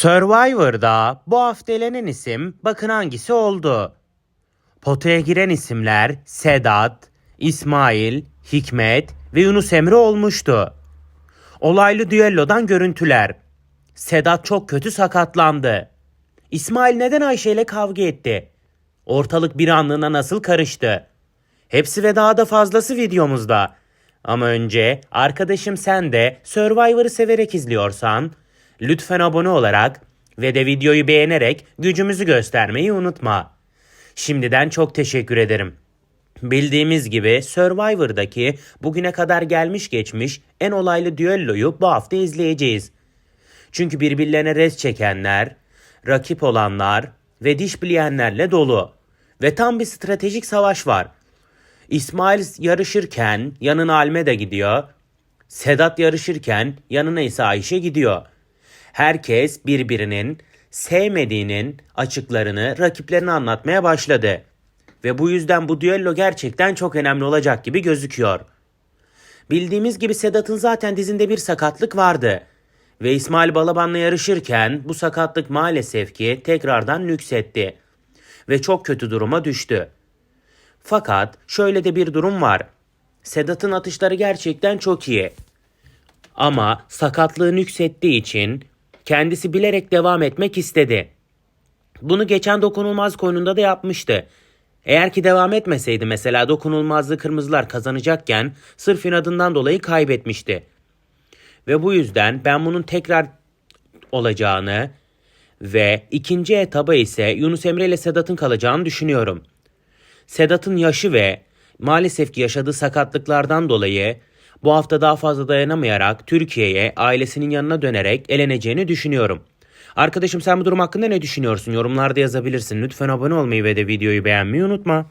Survivor'da bu hafta elenen isim bakın hangisi oldu. Potaya giren isimler Sedat, İsmail, Hikmet ve Yunus Emre olmuştu. Olaylı düellodan görüntüler. Sedat çok kötü sakatlandı. İsmail neden Ayşe ile kavga etti? Ortalık bir anlığına nasıl karıştı? Hepsi ve daha da fazlası videomuzda. Ama önce arkadaşım sen de Survivor'ı severek izliyorsan lütfen abone olarak ve de videoyu beğenerek gücümüzü göstermeyi unutma. Şimdiden çok teşekkür ederim. Bildiğimiz gibi Survivor'daki bugüne kadar gelmiş geçmiş en olaylı düelloyu bu hafta izleyeceğiz. Çünkü birbirlerine res çekenler, rakip olanlar ve diş bileyenlerle dolu. Ve tam bir stratejik savaş var. İsmail yarışırken yanına Alme de gidiyor. Sedat yarışırken yanına ise Ayşe gidiyor. Herkes birbirinin sevmediğinin açıklarını rakiplerine anlatmaya başladı. Ve bu yüzden bu düello gerçekten çok önemli olacak gibi gözüküyor. Bildiğimiz gibi Sedat'ın zaten dizinde bir sakatlık vardı. Ve İsmail Balaban'la yarışırken bu sakatlık maalesef ki tekrardan nüksetti. Ve çok kötü duruma düştü. Fakat şöyle de bir durum var. Sedat'ın atışları gerçekten çok iyi. Ama sakatlığı nüksettiği için kendisi bilerek devam etmek istedi. Bunu geçen dokunulmaz konuunda da yapmıştı. Eğer ki devam etmeseydi mesela dokunulmazlığı kırmızılar kazanacakken sırf inadından dolayı kaybetmişti. Ve bu yüzden ben bunun tekrar olacağını ve ikinci etaba ise Yunus Emre ile Sedat'ın kalacağını düşünüyorum. Sedat'ın yaşı ve maalesef ki yaşadığı sakatlıklardan dolayı bu hafta daha fazla dayanamayarak Türkiye'ye ailesinin yanına dönerek eleneceğini düşünüyorum. Arkadaşım sen bu durum hakkında ne düşünüyorsun? Yorumlarda yazabilirsin. Lütfen abone olmayı ve de videoyu beğenmeyi unutma.